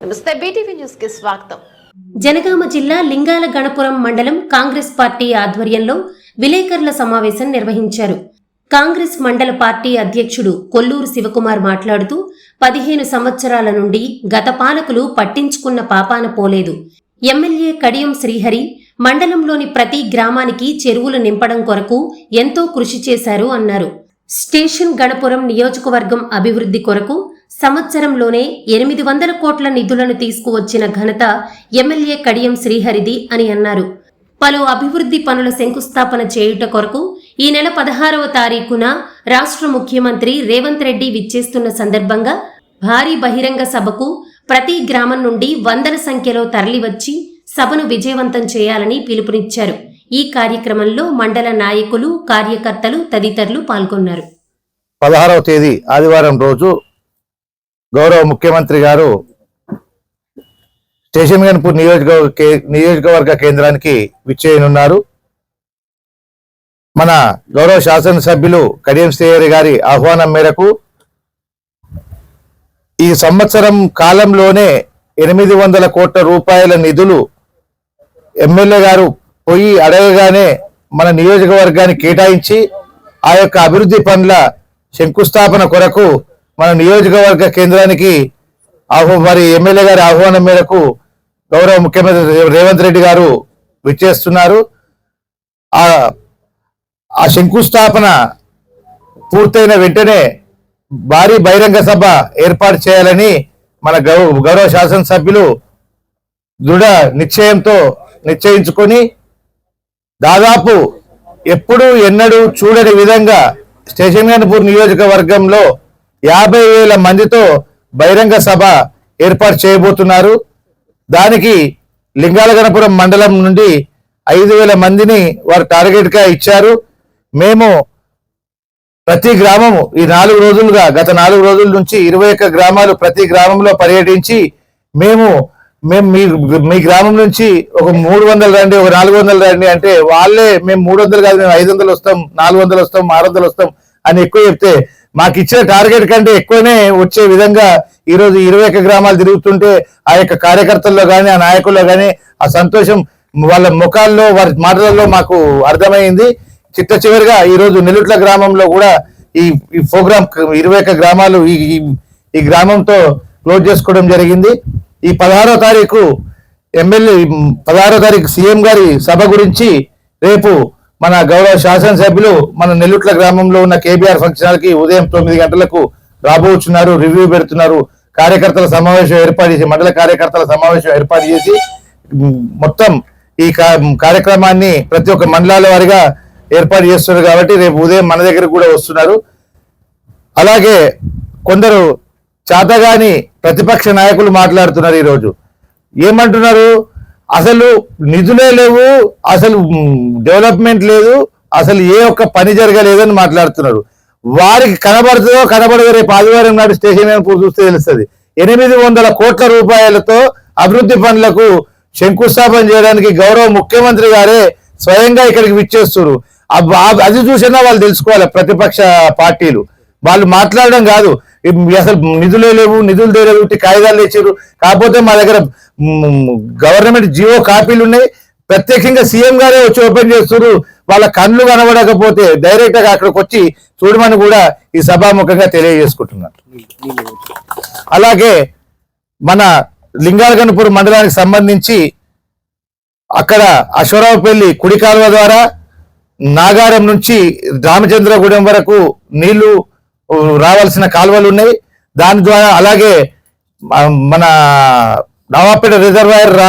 నమస్తే బీటీవీ న్యూస్కి స్వాగతం. జనగామ జిల్లా లింగాల గణపురం మండలం కాంగ్రెస్ పార్టీ ఆధ్వర్యంలో విలేకరుల సమావేశం నిర్వహించారు. కాంగ్రెస్ మండల పార్టీ అధ్యక్షుడు కొల్లూరు శివకుమార్ మాట్లాడుతూ పదిహేను సంవత్సరాల నుండి గత పాలకులు పట్టించుకున్న పాపాన పోలేదు. ఎమ్మెల్యే కడియం శ్రీహరి మండలంలోని ప్రతి గ్రామానికి చెరువులు నింపడం కొరకు ఎంతో కృషి చేశారు అన్నారు. స్టేషన్ గణపురం నియోజకవర్గం అభివృద్ధి కొరకు సంవత్సరంలోనే ఎనిమిది వందల కోట్ల నిధులను తీసుకువచ్చిన ఘనత ఎమ్మెల్యే కడియం శ్రీహరిది అని అన్నారు. పలు అభివృద్ధి పనుల శంకుస్థాపన చేయుట కొరకు ఈ నెల పదహారవ తారీఖున రాష్ట్ర ముఖ్యమంత్రి రేవంత్ రెడ్డి విచ్చేస్తున్న సందర్భంగా భారీ బహిరంగ సభకు ప్రతి గ్రామం నుండి వందల సంఖ్యలో తరలివచ్చి సభను విజయవంతం చేయాలని పిలుపునిచ్చారు. ఈ కార్యక్రమంలో మండల నాయకులు కార్యకర్తలు తదితరులు పాల్గొన్నారు. పదహారవ తేదీ ఆదివారం రోజు గౌరవ ముఖ్యమంత్రి గారు స్టేషన్ గన్పూర్ నియోజకవర్గ నియోజకవర్గ కేంద్రానికి విచ్చేయనున్నారు. మన గౌరవ శాసనసభ్యులు కడియం శ్రీహరి గారి ఆహ్వానం మేరకు ఈ సంవత్సరం కాలంలోనే ఎనిమిది వందల కోట్ల రూపాయల నిధులు ఎమ్మెల్యే గారు పోయి అడగగానే మన నియోజకవర్గాన్ని కేటాయించి ఆ యొక్క అభివృద్ధి పనుల శంకుస్థాపన కొరకు మన నియోజకవర్గ కేంద్రానికి ఆహ్వా మరి ఎమ్మెల్యే గారి ఆహ్వానం మేరకు గౌరవ ముఖ్యమంత్రి రేవంత్ రెడ్డి గారు విచ్చేస్తున్నారు. ఆ ఆ శంకుస్థాపన పూర్తయిన వెంటనే భారీ బహిరంగ సభ ఏర్పాటు చేయాలని మన గౌ- గౌరవ శాసనసభ్యులు దృఢ నిశ్చయంతో నిశ్చయించుకొని దాదాపు ఎప్పుడు ఎన్నడూ చూడని విధంగా స్టేషన్గన్పూర్ నియోజకవర్గంలో యాభై వేల మందితో బహిరంగ సభ ఏర్పాటు చేయబోతున్నారు. దానికి లింగాలగనపురం మండలం నుండి ఐదు వేల మందిని వారు టార్గెట్గా ఇచ్చారు. మేము ప్రతి గ్రామము ఈ నాలుగు రోజులుగా గత నాలుగు రోజుల నుంచి ఇరవై ఒక్క గ్రామాలు ప్రతి గ్రామంలో పర్యటించి మేము మేము మీ మీ గ్రామం నుంచి ఒక మూడు వందలు రండి ఒక నాలుగు వందలు రండి అంటే వాళ్ళే మేము మూడు వందలు కాదు మేము ఐదు వందలు వస్తాం నాలుగు వందలు వస్తాం ఆరు వందలు వస్తాం అని ఎక్కువ చెప్తే మాకు ఇచ్చే టార్గెట్ కంటే ఎక్కువనే వచ్చే విధంగా ఈరోజు ఇరవై ఒక్క గ్రామాలు తిరుగుతుంటే ఆ యొక్క కార్యకర్తల్లో కానీ ఆ నాయకుల్లో కానీ ఆ సంతోషం వాళ్ళ ముఖాల్లో వారి మాటలలో మాకు అర్థమైంది. చిట్ట చివరిగా ఈ రోజు నెల్లుట్ల గ్రామంలో కూడా ఈ ఈ ప్రోగ్రామ్ ఇరవై ఒక్క గ్రామాలు ఈ ఈ- ఈ గ్రామంతో క్లోజ్ చేసుకోవడం జరిగింది. ఈ పదహారో తారీఖు ఎమ్మెల్యే పదహారో తారీఖు సీఎం గారి సభ గురించి రేపు మన గౌరవ శాసనసభ్యులు మన నెల్లుట్ల గ్రామంలో ఉన్న కేబీఆర్ ఫంక్షన్ ఉదయం తొమ్మిది గంటలకు రాబోతున్నారు రివ్యూ పెడుతున్నారు. కార్యకర్తల సమావేశం ఏర్పాటు చేసి మండల కార్యకర్తల సమావేశం ఏర్పాటు చేసి మొత్తం ఈ కార్యక్రమాన్ని ప్రతి ఒక్క మండలాల వారిగా ఏర్పాటు చేస్తున్నారు కాబట్టి రేపు ఉదయం మన దగ్గర కూడా వస్తున్నారు. అలాగే కొందరు చేతగాని ప్రతిపక్ష నాయకులు మాట్లాడుతున్నారు ఈరోజు. ఏమంటున్నారు? అసలు నిధులే లేవు అసలు డెవలప్మెంట్ లేదు అసలు ఏ ఒక్క పని జరగలేదని మాట్లాడుతున్నారు. వారికి కనబడుతుందో కనబడదో రేపు ఆదివారం నాడు స్టేషన్ ఏర్పాటు చూస్తే తెలుస్తుంది. ఎనిమిది వందల కోట్ల రూపాయలతో అభివృద్ధి పనులకు శంకుస్థాపన చేయడానికి గౌరవ ముఖ్యమంత్రి గారే స్వయంగా ఇక్కడికి విచ్చేస్తున్నారు. ఆ- అది చూసినా వాళ్ళు తెలుసుకోవాలి ప్రతిపక్ష పార్టీలు. వాళ్ళు మాట్లాడడం కాదు. అసలు నిధులే లేవు నిధులు తేలేవు ఉట్టి కాగితాలు తెచ్చారు కాకపోతే మా దగ్గర గవర్నమెంట్ జియో కాపీలు ఉన్నాయి. ప్రత్యేకంగా సీఎం గారే వచ్చి ఓపెన్ చేస్తున్నారు వాళ్ళ కళ్ళు కనబడకపోతే డైరెక్ట్గా అక్కడికి వచ్చి చూడమని కూడా ఈ సభాముఖంగా తెలియజేసుకుంటున్నారు. అలాగే మన లింగాలగనపూర్ మండలానికి సంబంధించి అక్కడ అశ్వరావుపల్లి కుడి కాలువ ద్వారా నాగారం నుంచి రామచంద్రగూడెం వరకు నీళ్ళు రావాల్సిన కాలువలు ఉన్నాయి. దాని ద్వారా అలాగే మన నవాపేట రిజర్వాయర్ రా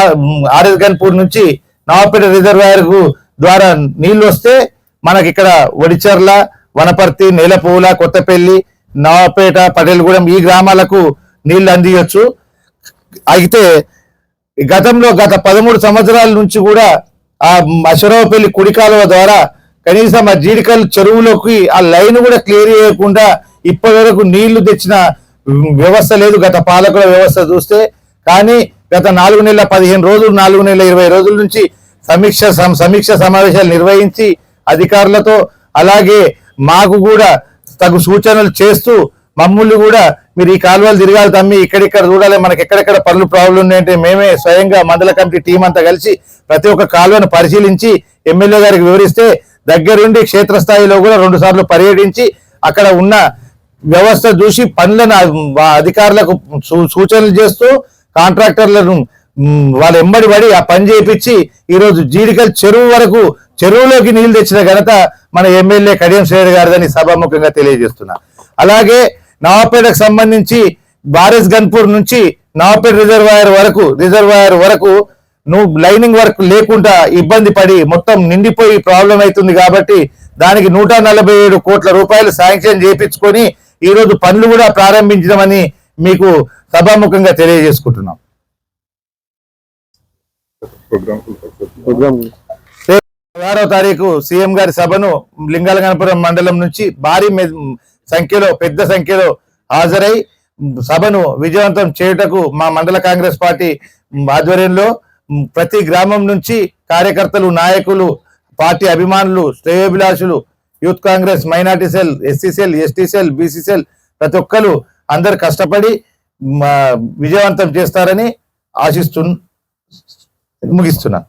ఆర్ఎస్ గన్పూర్ నుంచి నవాపేట రిజర్వాయర్కు ద్వారా నీళ్ళు వస్తే మనకి ఇక్కడ ఒడిచర్ల వనపర్తి నేలపూల కొత్తపల్లి నవాపేట పటేలగూడెం ఈ గ్రామాలకు నీళ్ళు అందియొచ్చు. అయితే గతంలో గత పదమూడు సంవత్సరాల నుంచి కూడా ఆ అశ్వరావుపల్లి కుడి కాలువ ద్వారా కనీసం ఆ జీడికల్ చెరువులోకి ఆ లైన్ కూడా క్లియర్ చేయకుండా ఇప్పటివరకు నీళ్ళు తెచ్చిన వ్యవస్థ లేదు. గత పాలకుల వ్యవస్థ చూస్తే. కానీ గత నాలుగు నెలల పదిహేను రోజులు నాలుగు నెలల ఇరవై రోజుల నుంచి సమీక్ష సమీక్ష సమావేశాలు నిర్వహించి అధికారులతో అలాగే మాకు కూడా తగు సూచనలు చేస్తూ మమ్మల్ని కూడా మీరు ఈ కాలువలు తిరగాలి తమ్మి ఇక్కడిక్కడ చూడాలి. మనకి ఎక్కడెక్కడ పనులు ప్రాబ్లం ఉన్నాయంటే మేమే స్వయంగా మండల కమిటీ టీం అంతా కలిసి ప్రతి ఒక్క కాలువను పరిశీలించి ఎమ్మెల్యే గారికి వివరిస్తే దగ్గరుండి క్షేత్రస్థాయిలో కూడా రెండు సార్లు పర్యటించి అక్కడ ఉన్న వ్యవస్థ చూసి పనులను అధికారులకు సూ- సూచనలు చేస్తూ కాంట్రాక్టర్లను వాళ్ళ ఎంబడి పడి ఆ పని చేయించి ఈరోజు జీడికల్ చెరువు వరకు చెరువులోకి నీళ్ళు తెచ్చిన ఘనత మన ఎమ్మెల్యే కడియం శ్రేణి గారిదని సభాముఖంగా తెలియజేస్తున్నా. అలాగే నవాపేటకు సంబంధించి బారెస్ గన్పూర్ నుంచి నవాపేట రిజర్వాయర్ వరకు రిజర్వాయర్ వరకు నువ్వు లైనింగ్ వర్క్ లేకుండా ఇబ్బంది పడి మొత్తం నిండిపోయి ప్రాబ్లం అవుతుంది కాబట్టి దానికి నూట నలభై ఏడు కోట్ల రూపాయలు శాంక్షన్ చేయించుకొని ఈ రోజు పనులు కూడా ప్రారంభించడమని మీకు సభాముఖంగా తెలియజేసుకుంటున్నాం. ఆరో తారీఖు సీఎం గారి సభను లింగాల గణపురం మండలం నుంచి భారీ సంఖ్యలో పెద్ద సంఖ్యలో హాజరై సభను విజయవంతం చేయుటకు మా మండల కాంగ్రెస్ పార్టీ ఆధ్వర్యంలో ప్రతి గ్రామం నుంచి కార్యకర్తలు నాయకులు పార్టీ అభిమానులు శ్రేయోభిలాషులు youth Congress minority cell SC cell ST cell BC cell ప్రతి ఒక్కరు అందరు కష్టపడి విజయవంతం చేస్తారని ఆశిస్తు ముగిస్తున్నాను